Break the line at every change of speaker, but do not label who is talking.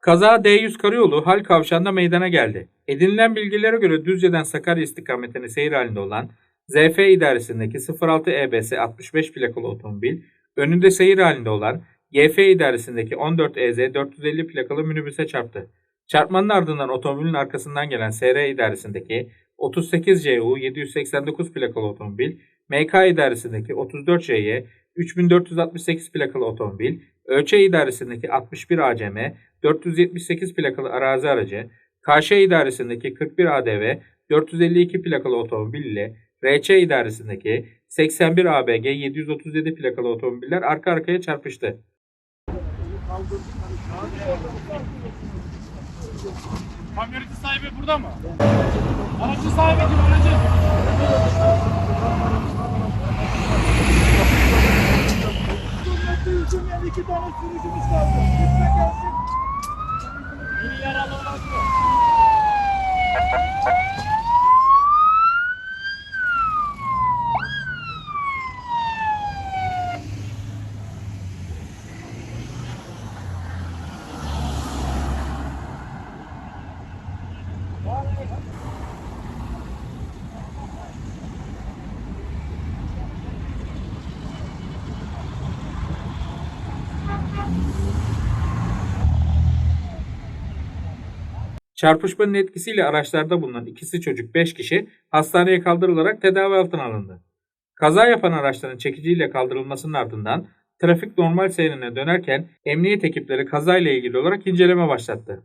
Kaza D100 karayolu hal kavşağında meydana geldi. Edinilen bilgilere göre Düzce'den Sakarya istikametine seyir halinde olan ZF idaresindeki 06 EBS 65 plakalı otomobil, önünde seyir halinde olan GF idaresindeki 14 EZ 450 plakalı minibüse çarptı. Çarpmanın ardından otomobilin arkasından gelen SR idaresindeki 38 CU 789 plakalı otomobil, MK idaresindeki 34 JY 3468 plakalı otomobil, Ölçe idaresindeki 61 ACM 478 plakalı arazi aracı, KŞ idaresindeki 41 ADV 452 plakalı otomobil ile RÇ idaresindeki 81 ABG 737 plakalı otomobiller arka arkaya çarpıştı.
Kamyonetin sahibi burada mı? Aracın sahibi kim aracın?
Hükümetin iki tane sürücümüz kaldı. Lütfen gelsin.
Biri yaralı olan şu.
Çarpışmanın etkisiyle araçlarda bulunan ikisi çocuk 5 kişi hastaneye kaldırılarak tedavi altına alındı. Kaza yapan araçların çekiciyle kaldırılmasının ardından trafik normal seyrine dönerken emniyet ekipleri kazayla ilgili olarak inceleme başlattı.